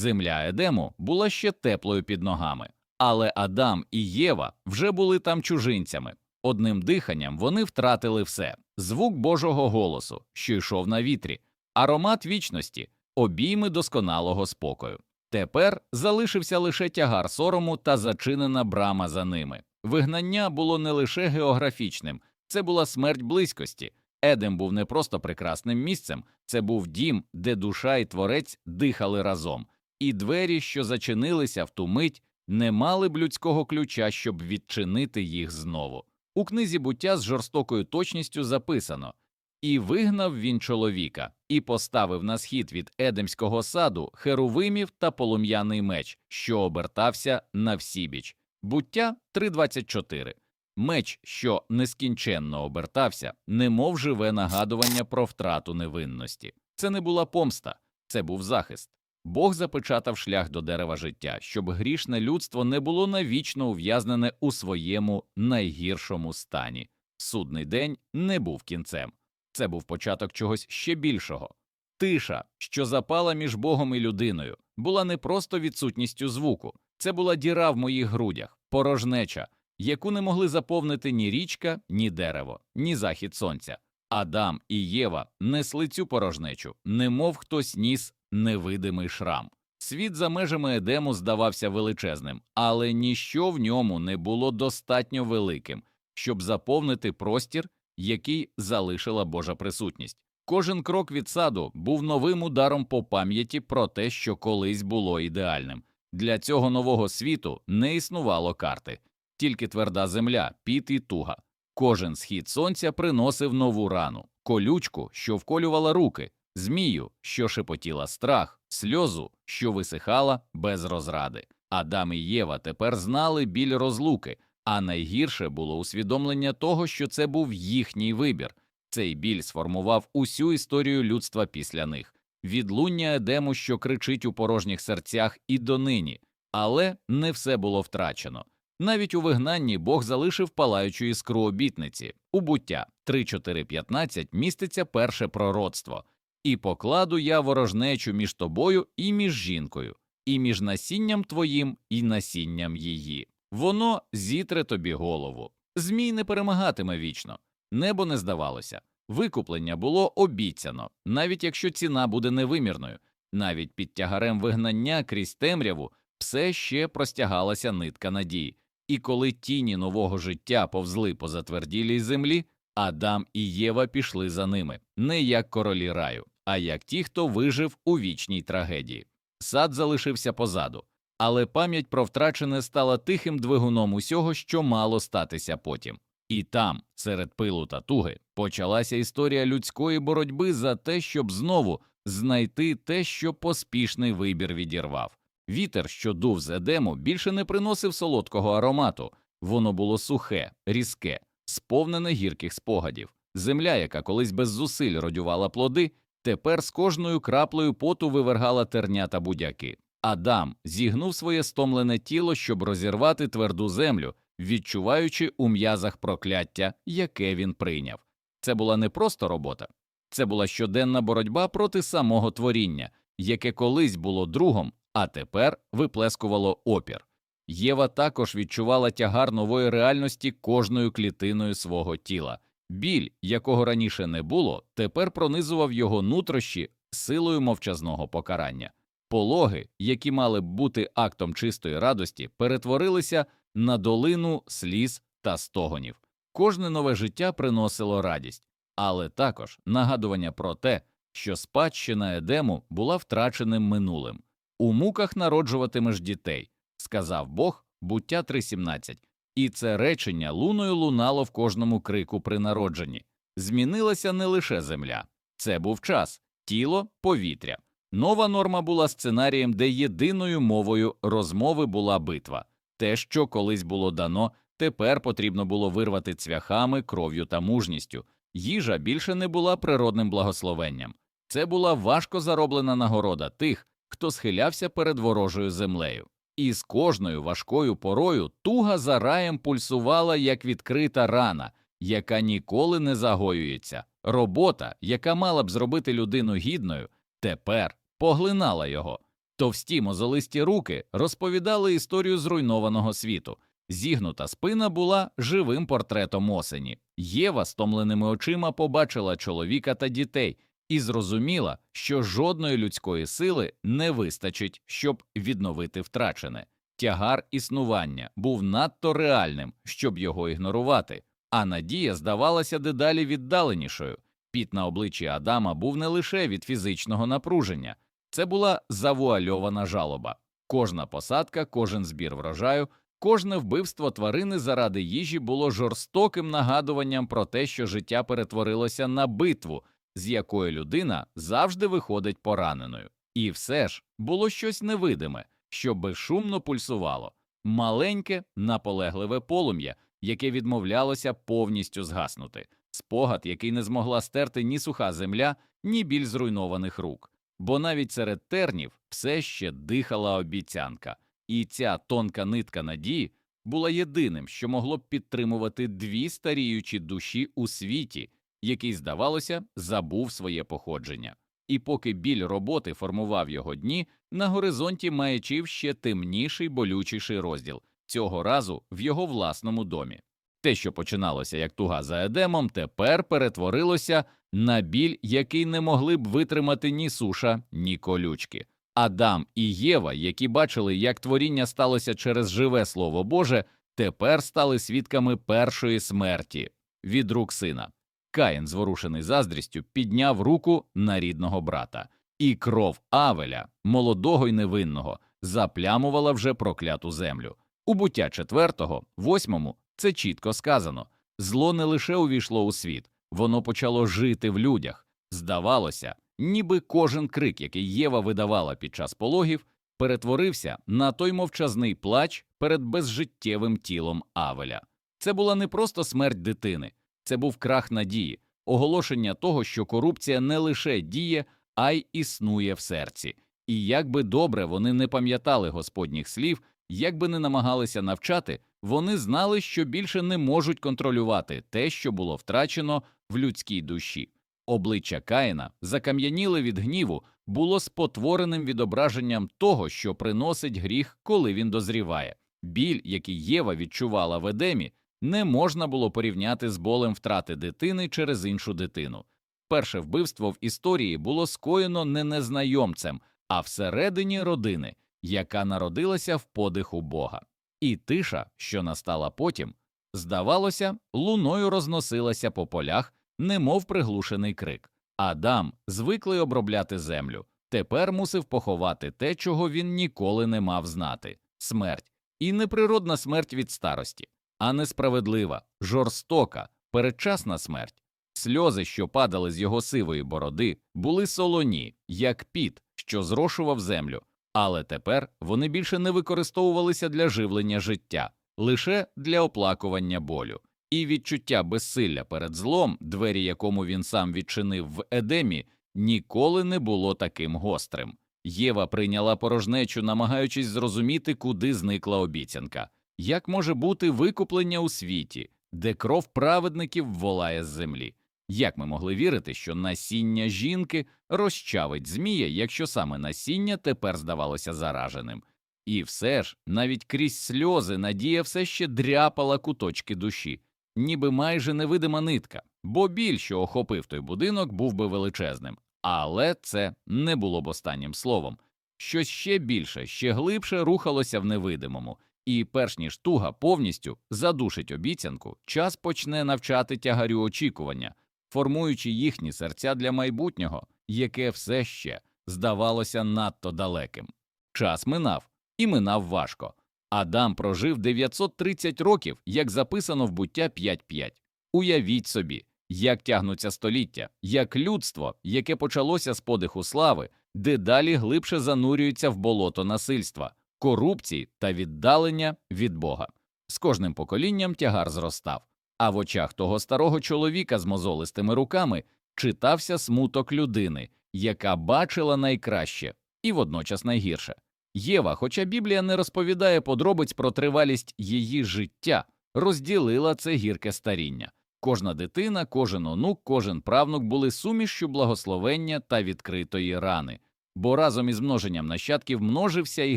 Земля Едему була ще теплою під ногами, але Адам і Єва вже були там чужинцями. Одним диханням вони втратили все звук Божого голосу, що йшов на вітрі, аромат вічності, обійми досконалого спокою. Тепер залишився лише тягар сорому та зачинена брама за ними. Вигнання було не лише географічним, це була смерть близькості. Едем був не просто прекрасним місцем, це був дім, де душа і творець дихали разом, і двері, що зачинилися в ту мить, не мали б людського ключа, щоб відчинити їх знову. У книзі буття з жорстокою точністю записано і вигнав він чоловіка, і поставив на схід від Едемського саду херувимів та полум'яний меч, що обертався на всібіч. Буття 3.24. Меч, що нескінченно обертався, немов живе нагадування про втрату невинності. Це не була помста, це був захист. Бог запечатав шлях до дерева життя, щоб грішне людство не було навічно ув'язнене у своєму найгіршому стані. Судний день не був кінцем. Це був початок чогось ще більшого. Тиша, що запала між Богом і людиною, була не просто відсутністю звуку, це була діра в моїх грудях, порожнеча, яку не могли заповнити ні річка, ні дерево, ні захід сонця. Адам і Єва несли цю порожнечу, немов хтось ніс невидимий шрам. Світ за межами Едему здавався величезним, але ніщо в ньому не було достатньо великим, щоб заповнити простір, який залишила Божа присутність. Кожен крок від саду був новим ударом по пам'яті про те, що колись було ідеальним. Для цього нового світу не існувало карти, тільки тверда земля, піт і туга. Кожен схід сонця приносив нову рану, колючку, що вколювала руки, змію, що шепотіла страх, сльозу, що висихала без розради. Адам і Єва тепер знали біль розлуки, а найгірше було усвідомлення того, що це був їхній вибір. Цей біль сформував усю історію людства після них відлуння Едему, що кричить у порожніх серцях і донині, але не все було втрачено. Навіть у вигнанні Бог залишив палаючу іскру обітниці. У буття 3.4.15 міститься перше пророцтво і покладу я ворожнечу між тобою і між жінкою, і між насінням твоїм і насінням її. Воно зітре тобі голову. Змій не перемагатиме вічно, небо не здавалося. Викуплення було обіцяно, навіть якщо ціна буде невимірною, навіть під тягарем вигнання крізь темряву все ще простягалася нитка надії. І коли тіні нового життя повзли по затверділій землі, Адам і Єва пішли за ними не як королі раю, а як ті, хто вижив у вічній трагедії. Сад залишився позаду, але пам'ять про втрачене стала тихим двигуном усього, що мало статися потім. І там, серед пилу та туги, почалася історія людської боротьби за те, щоб знову знайти те, що поспішний вибір відірвав. Вітер, що дув з Едему, більше не приносив солодкого аромату, воно було сухе, різке, сповнене гірких спогадів. Земля, яка колись без зусиль родювала плоди, тепер з кожною краплею поту вивергала терня та будяки. Адам зігнув своє стомлене тіло, щоб розірвати тверду землю, відчуваючи у м'язах прокляття, яке він прийняв. Це була не просто робота, це була щоденна боротьба проти самого творіння, яке колись було другом, а тепер виплескувало опір. Єва також відчувала тягар нової реальності кожною клітиною свого тіла. Біль, якого раніше не було, тепер пронизував його нутрощі силою мовчазного покарання. Пологи, які мали б бути актом чистої радості, перетворилися на долину сліз та стогонів. Кожне нове життя приносило радість, але також нагадування про те, що спадщина Едему була втраченим минулим. У муках народжуватимеш дітей, сказав Бог, буття 3.17. І це речення луною лунало в кожному крику при народженні. Змінилася не лише земля, це був час, тіло, повітря. Нова норма була сценарієм, де єдиною мовою розмови була битва. Те, що колись було дано, тепер потрібно було вирвати цвяхами, кров'ю та мужністю. Їжа більше не була природним благословенням. Це була важко зароблена нагорода тих, хто схилявся перед ворожою землею. І з кожною важкою порою туга за раєм пульсувала, як відкрита рана, яка ніколи не загоюється. Робота, яка мала б зробити людину гідною, тепер поглинала його. Товсті мозолисті руки розповідали історію зруйнованого світу. Зігнута спина була живим портретом осені. Єва стомленими очима побачила чоловіка та дітей і зрозуміла, що жодної людської сили не вистачить, щоб відновити втрачене. Тягар існування був надто реальним, щоб його ігнорувати, а надія здавалася дедалі віддаленішою. Піт на обличчі Адама був не лише від фізичного напруження, це була завуальована жалоба. Кожна посадка, кожен збір врожаю, кожне вбивство тварини заради їжі було жорстоким нагадуванням про те, що життя перетворилося на битву, з якої людина завжди виходить пораненою. І все ж було щось невидиме, що безшумно пульсувало, маленьке, наполегливе полум'я, яке відмовлялося повністю згаснути, спогад, який не змогла стерти ні суха земля, ні біль зруйнованих рук. Бо навіть серед тернів все ще дихала обіцянка, і ця тонка нитка надії була єдиним, що могло б підтримувати дві старіючі душі у світі, який, здавалося, забув своє походження. І поки біль роботи формував його дні, на горизонті маячив ще темніший болючіший розділ цього разу в його власному домі. Те, що починалося як туга за едемом, тепер перетворилося на біль, який не могли б витримати ні суша, ні колючки. Адам і Єва, які бачили, як творіння сталося через живе слово Боже, тепер стали свідками першої смерті від рук сина. Каїн, зворушений заздрістю, підняв руку на рідного брата, і кров Авеля, молодого й невинного, заплямувала вже прокляту землю. У буття четвертого, восьмому, це чітко сказано зло не лише увійшло у світ, воно почало жити в людях. Здавалося, ніби кожен крик, який Єва видавала під час пологів, перетворився на той мовчазний плач перед безжиттєвим тілом Авеля. Це була не просто смерть дитини, це був крах надії, оголошення того, що корупція не лише діє, а й існує в серці. І як би добре вони не пам'ятали господніх слів, як би не намагалися навчати, вони знали, що більше не можуть контролювати те, що було втрачено в людській душі. Обличчя Каїна, закам'яніли від гніву, було спотвореним відображенням того, що приносить гріх, коли він дозріває. Біль, який Єва відчувала в Едемі, не можна було порівняти з болем втрати дитини через іншу дитину. Перше вбивство в історії було скоєно не незнайомцем, а всередині родини, яка народилася в подиху Бога. І тиша, що настала потім, здавалося, луною розносилася по полях, немов приглушений крик. Адам, звиклий обробляти землю, тепер мусив поховати те, чого він ніколи не мав знати смерть, і неприродна смерть від старості, а несправедлива, жорстока, передчасна смерть. Сльози, що падали з його сивої бороди, були солоні, як піт, що зрошував землю, але тепер вони більше не використовувалися для живлення життя, лише для оплакування болю. І відчуття безсилля перед злом, двері якому він сам відчинив в Едемі, ніколи не було таким гострим. Єва прийняла порожнечу, намагаючись зрозуміти, куди зникла обіцянка. Як може бути викуплення у світі, де кров праведників волає з землі? Як ми могли вірити, що насіння жінки розчавить змія, якщо саме насіння тепер здавалося зараженим? І все ж, навіть крізь сльози, надія все ще дряпала куточки душі, ніби майже невидима нитка, бо біль, що охопив той будинок, був би величезним. Але це не було б останнім словом. Щось ще більше, ще глибше рухалося в невидимому, і перш ніж туга повністю задушить обіцянку, час почне навчати тягарю очікування, формуючи їхні серця для майбутнього, яке все ще здавалося надто далеким. Час минав, і минав важко. Адам прожив 930 років, як записано в буття 5.5. Уявіть собі, як тягнуться століття, як людство, яке почалося з подиху слави, дедалі глибше занурюється в болото насильства, корупції та віддалення від Бога. З кожним поколінням тягар зростав, а в очах того старого чоловіка з мозолистими руками читався смуток людини, яка бачила найкраще і водночас найгірше. Єва, хоча Біблія не розповідає подробиць про тривалість її життя, розділила це гірке старіння. Кожна дитина, кожен онук, кожен правнук були сумішшю благословення та відкритої рани. бо разом із множенням нащадків множився і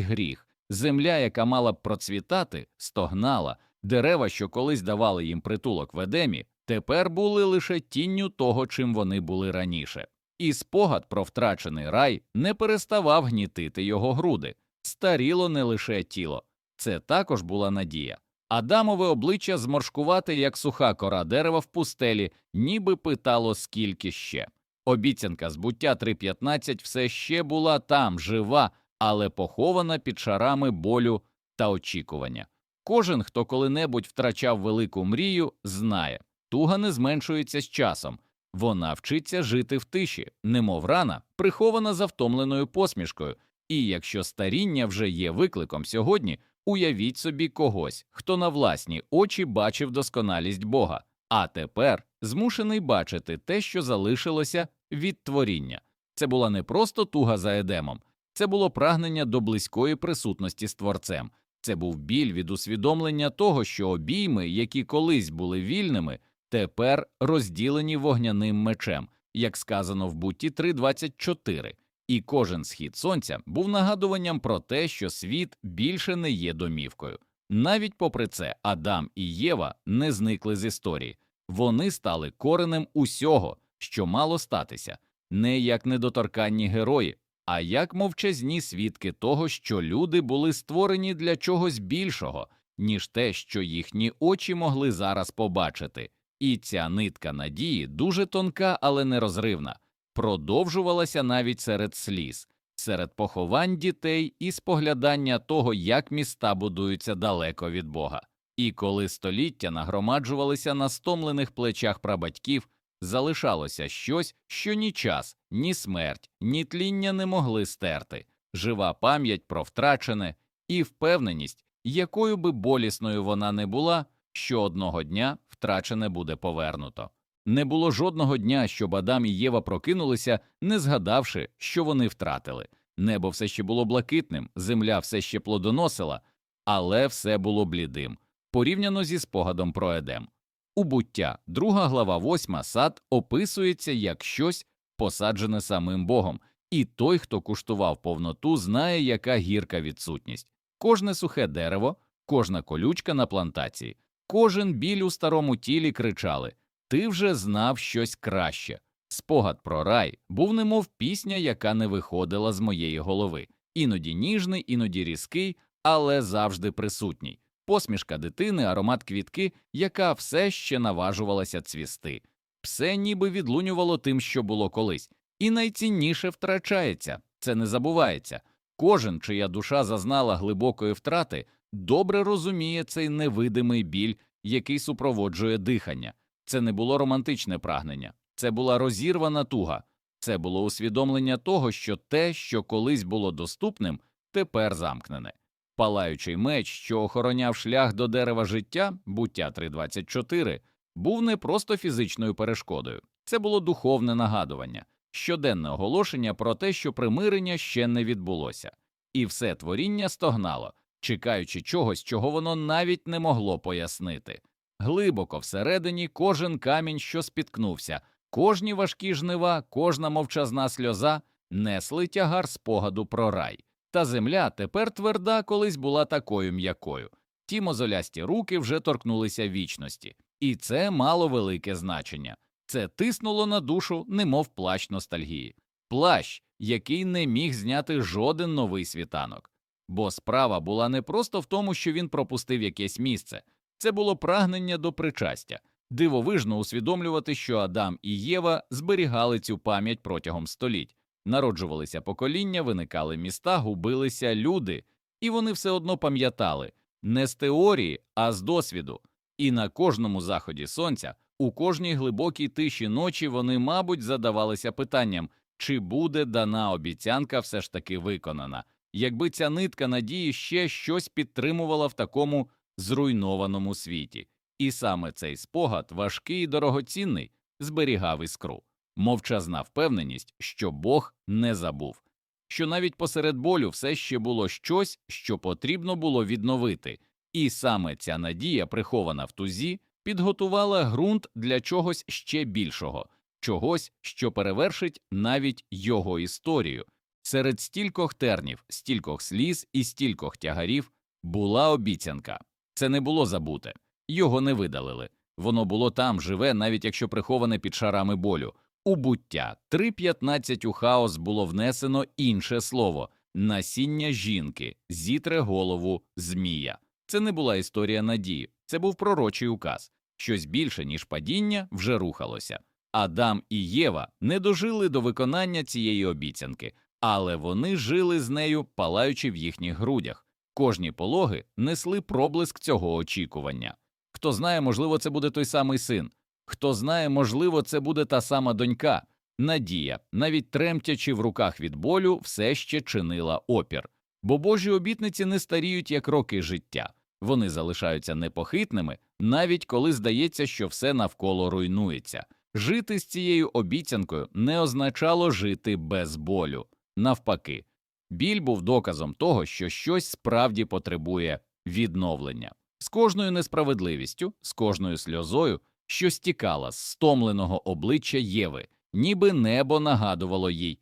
гріх. Земля, яка мала б процвітати, стогнала, дерева, що колись давали їм притулок в Едемі, тепер були лише тінню того, чим вони були раніше. І спогад про втрачений рай не переставав гнітити його груди, старіло не лише тіло, це також була надія. Адамове обличчя зморшкувати, як суха кора дерева в пустелі, ніби питало, скільки ще. Обіцянка збуття 3.15 все ще була там, жива, але похована під шарами болю та очікування. Кожен, хто коли-небудь втрачав велику мрію, знає, туга не зменшується з часом, вона вчиться жити в тиші, немов рана, прихована за втомленою посмішкою. І якщо старіння вже є викликом сьогодні, уявіть собі когось, хто на власні очі бачив досконалість Бога, а тепер змушений бачити те, що залишилося від творіння. Це була не просто туга за Едемом, це було прагнення до близької присутності з творцем. Це був біль від усвідомлення того, що обійми, які колись були вільними, тепер розділені вогняним мечем, як сказано в Бутті 3.24. І кожен схід сонця був нагадуванням про те, що світ більше не є домівкою. Навіть попри це, Адам і Єва не зникли з історії, вони стали коренем усього, що мало статися, не як недоторканні герої, а як мовчазні свідки того, що люди були створені для чогось більшого, ніж те, що їхні очі могли зараз побачити. І ця нитка надії дуже тонка, але нерозривна, продовжувалася навіть серед сліз, серед поховань дітей і споглядання того, як міста будуються далеко від Бога. І коли століття нагромаджувалися на стомлених плечах прабатьків, залишалося щось, що ні час, ні смерть, ні тління не могли стерти, жива пам'ять про втрачене і впевненість, якою би болісною вона не була, що одного дня втрачене буде повернуто. Не було жодного дня, щоб Адам і Єва прокинулися, не згадавши, що вони втратили. Небо все ще було блакитним, земля все ще плодоносила, але все було блідим, порівняно зі спогадом про Едем. У буття, друга глава восьма сад описується як щось, посаджене самим Богом, і той, хто куштував повноту, знає, яка гірка відсутність. Кожне сухе дерево, кожна колючка на плантації, кожен біль у старому тілі кричали Ти вже знав щось краще. Спогад про рай був немов пісня, яка не виходила з моєї голови, іноді ніжний, іноді різкий, але завжди присутній. Посмішка дитини, аромат квітки, яка все ще наважувалася цвісти. Все ніби відлунювало тим, що було колись, і найцінніше втрачається, це не забувається. Кожен, чия душа зазнала глибокої втрати, добре розуміє цей невидимий біль, який супроводжує дихання. Це не було романтичне прагнення, це була розірвана туга, це було усвідомлення того, що те, що колись було доступним, тепер замкнене. Палаючий меч, що охороняв шлях до дерева життя, буття 3.24, був не просто фізичною перешкодою, це було духовне нагадування, щоденне оголошення про те, що примирення ще не відбулося, і все творіння стогнало, чекаючи чогось, чого воно навіть не могло пояснити. Глибоко всередині кожен камінь, що спіткнувся, кожні важкі жнива, кожна мовчазна сльоза несли тягар спогаду про рай. Та земля тепер тверда колись була такою м'якою. Ті мозолясті руки вже торкнулися вічності, і це мало велике значення. Це тиснуло на душу, немов плащ ностальгії, плащ, який не міг зняти жоден новий світанок. Бо справа була не просто в тому, що він пропустив якесь місце, це було прагнення до причастя, дивовижно усвідомлювати, що Адам і Єва зберігали цю пам'ять протягом століть. Народжувалися покоління, виникали міста, губилися люди, і вони все одно пам'ятали не з теорії, а з досвіду. І на кожному заході сонця, у кожній глибокій тиші ночі вони, мабуть, задавалися питанням, чи буде дана обіцянка все ж таки виконана, якби ця нитка надії ще щось підтримувала в такому зруйнованому світі. І саме цей спогад, важкий і дорогоцінний, зберігав іскру мовчазна впевненість, що Бог не забув, що навіть посеред болю все ще було щось, що потрібно було відновити, і саме ця надія, прихована в тузі, підготувала ґрунт для чогось ще більшого, чогось, що перевершить навіть його історію. Серед стількох тернів, стількох сліз і стількох тягарів була обіцянка. Це не було забуте, його не видалили. Воно було там, живе, навіть якщо приховане під шарами болю. У буття 3.15 у хаос було внесено інше слово насіння жінки, зітре голову змія. Це не була історія надії, це був пророчий указ. Щось більше, ніж падіння, вже рухалося. Адам і Єва не дожили до виконання цієї обіцянки, але вони жили з нею, палаючи в їхніх грудях. Кожні пологи несли проблиск цього очікування. Хто знає, можливо, це буде той самий син. Хто знає, можливо, це буде та сама донька. Надія, навіть тремтячи в руках від болю, все ще чинила опір. Бо Божі обітниці не старіють як роки життя. Вони залишаються непохитними, навіть коли здається, що все навколо руйнується. Жити з цією обіцянкою не означало жити без болю. Навпаки, біль був доказом того, що щось справді потребує відновлення. З кожною несправедливістю, з кожною сльозою, що стікала з стомленого обличчя Єви, ніби небо нагадувало їй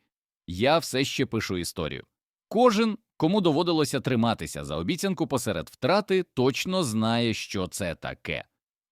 Я все ще пишу історію. Кожен, кому доводилося триматися за обіцянку посеред втрати, точно знає, що це таке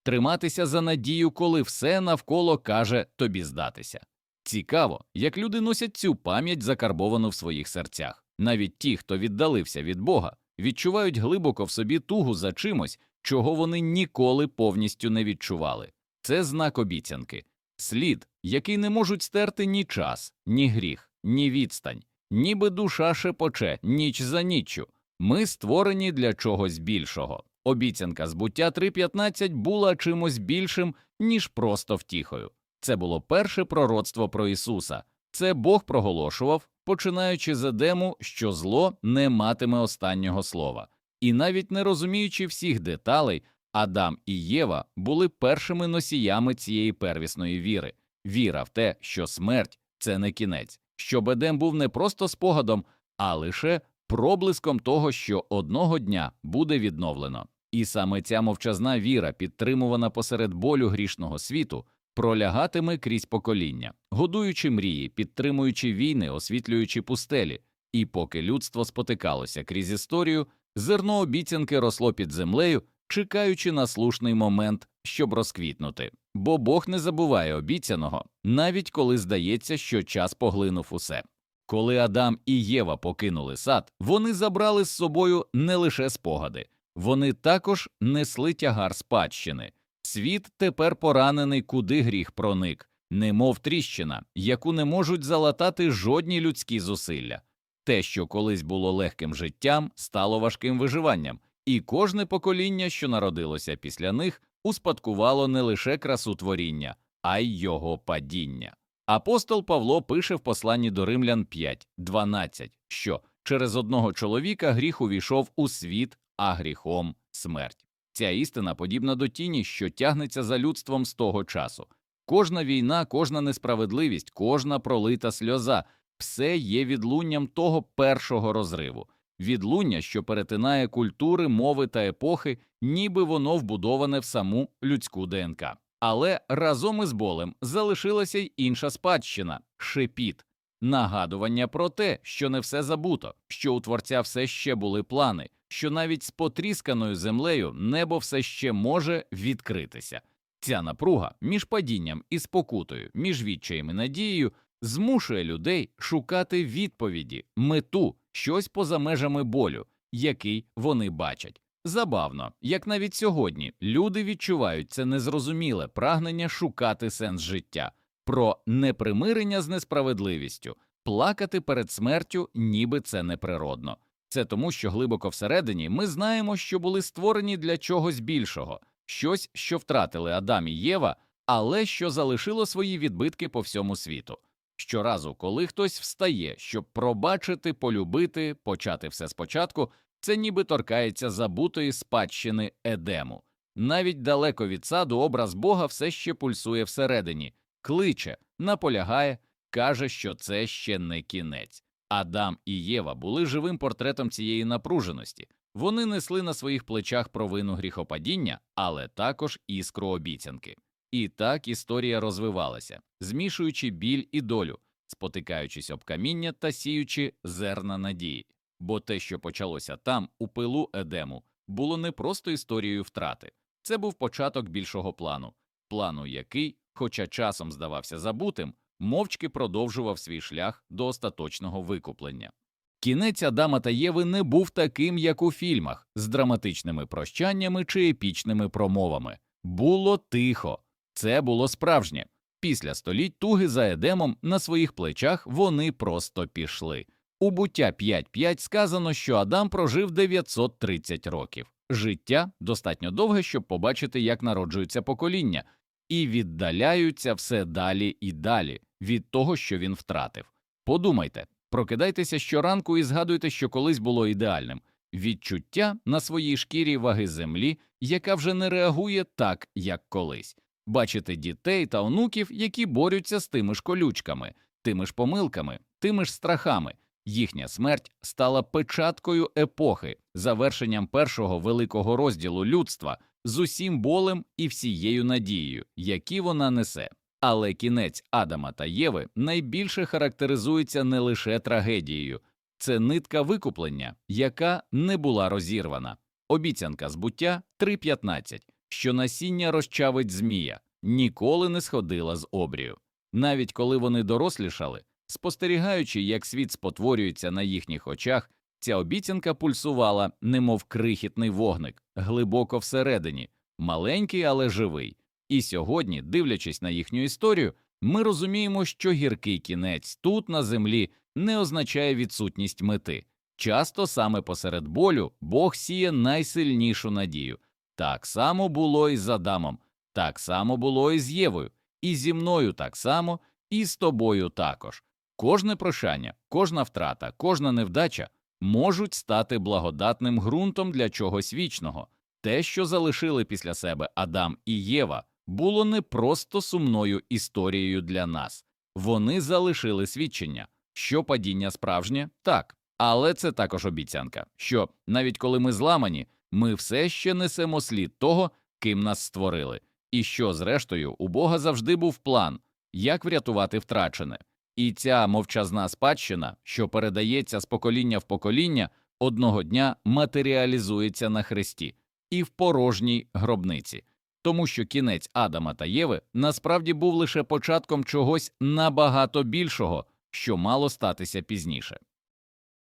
триматися за надію, коли все навколо каже тобі здатися. Цікаво, як люди носять цю пам'ять закарбовану в своїх серцях. Навіть ті, хто віддалився від Бога, відчувають глибоко в собі тугу за чимось, чого вони ніколи повністю не відчували. Це знак обіцянки, слід, який не можуть стерти ні час, ні гріх, ні відстань, ніби душа шепоче ніч за ніччю. Ми створені для чогось більшого. Обіцянка збуття 3.15 була чимось більшим, ніж просто втіхою. Це було перше пророцтво про Ісуса. Це Бог проголошував, починаючи з Едему, що зло не матиме останнього слова. І навіть не розуміючи всіх деталей, Адам і Єва були першими носіями цієї первісної віри, віра в те, що смерть це не кінець, що Едем був не просто спогадом, а лише проблиском того, що одного дня буде відновлено. І саме ця мовчазна віра, підтримувана посеред болю грішного світу, пролягатиме крізь покоління, годуючи мрії, підтримуючи війни, освітлюючи пустелі. І поки людство спотикалося крізь історію, зерно обіцянки росло під землею, чекаючи на слушний момент, щоб розквітнути. Бо Бог не забуває обіцяного, навіть коли здається, що час поглинув усе. Коли Адам і Єва покинули сад, вони забрали з собою не лише спогади, вони також несли тягар спадщини. Світ тепер поранений, куди гріх проник, немов тріщина, яку не можуть залатати жодні людські зусилля. Те, що колись було легким життям, стало важким виживанням, і кожне покоління, що народилося після них, успадкувало не лише красу творіння, а й його падіння. Апостол Павло пише в посланні до Римлян 5.12, що через одного чоловіка гріх увійшов у світ, а гріхом смерть. Ця істина подібна до тіні, що тягнеться за людством з того часу. Кожна війна, кожна несправедливість, кожна пролита сльоза все є відлунням того першого розриву, відлуння, що перетинає культури, мови та епохи, ніби воно вбудоване в саму людську ДНК. Але разом із болем залишилася й інша спадщина шепіт, нагадування про те, що не все забуто, що у творця все ще були плани, що навіть з потрісканою землею небо все ще може відкритися. Ця напруга між падінням і спокутою, між відчаєм і надією змушує людей шукати відповіді, мету, щось поза межами болю, який вони бачать. Забавно, як навіть сьогодні люди відчувають це незрозуміле прагнення шукати сенс життя, про непримирення з несправедливістю, плакати перед смертю, ніби це неприродно. Це тому, що глибоко всередині ми знаємо, що були створені для чогось більшого, щось, що втратили Адам і Єва, але що залишило свої відбитки по всьому світу. Щоразу, коли хтось встає, щоб пробачити, полюбити, почати все спочатку, це ніби торкається забутої спадщини Едему. Навіть далеко від саду образ Бога все ще пульсує всередині, кличе, наполягає, каже, що це ще не кінець. Адам і Єва були живим портретом цієї напруженості. Вони несли на своїх плечах провину гріхопадіння, але також іскру обіцянки. І так історія розвивалася, змішуючи біль і долю, спотикаючись об каміння та сіючи зерна надії. Бо те, що почалося там, у пилу Едему, було не просто історією втрати. Це був початок більшого плану, плану, який, хоча часом здавався забутим, мовчки продовжував свій шлях до остаточного викуплення. Кінець Адама та Єви не був таким, як у фільмах, з драматичними прощаннями чи епічними промовами. Було тихо, це було справжнє. Після століть туги за Едемом на своїх плечах вони просто пішли. У буття 5.5 сказано, що Адам прожив 930 років. Життя достатньо довге, щоб побачити, як народжуються покоління, і віддаляються все далі і далі від того, що він втратив. Подумайте, прокидайтеся щоранку і згадуйте, що колись було ідеальним відчуття на своїй шкірі ваги землі, яка вже не реагує так, як колись. Бачите дітей та онуків, які борються з тими ж колючками, тими ж помилками, тими ж страхами. Їхня смерть стала печаткою епохи, завершенням першого великого розділу людства з усім болем і всією надією, які вона несе. Але кінець Адама та Єви найбільше характеризується не лише трагедією, це нитка викуплення, яка не була розірвана. Обіцянка збуття 3.15, що насіння розчавить змія, ніколи не сходила з обрію. Навіть коли вони дорослішали, спостерігаючи, як світ спотворюється на їхніх очах, ця обіцянка пульсувала, немов крихітний вогник, глибоко всередині, маленький, але живий. І сьогодні, дивлячись на їхню історію, ми розуміємо, що гіркий кінець тут на землі не означає відсутність мети. Часто саме посеред болю Бог сіє найсильнішу надію. Так само було і з Адамом, так само було і з Євою, і зі мною так само, і з тобою також. Кожне прощання, кожна втрата, кожна невдача можуть стати благодатним ґрунтом для чогось вічного. Те, що залишили після себе Адам і Єва, було не просто сумною історією для нас. Вони залишили свідчення, що падіння справжнє так, але це також обіцянка, що навіть коли ми зламані, ми все ще несемо слід того, ким нас створили, і що, зрештою, у Бога завжди був план, як врятувати втрачене. І ця мовчазна спадщина, що передається з покоління в покоління, одного дня матеріалізується на хресті і в порожній гробниці, тому що кінець Адама та Єви насправді був лише початком чогось набагато більшого, що мало статися пізніше.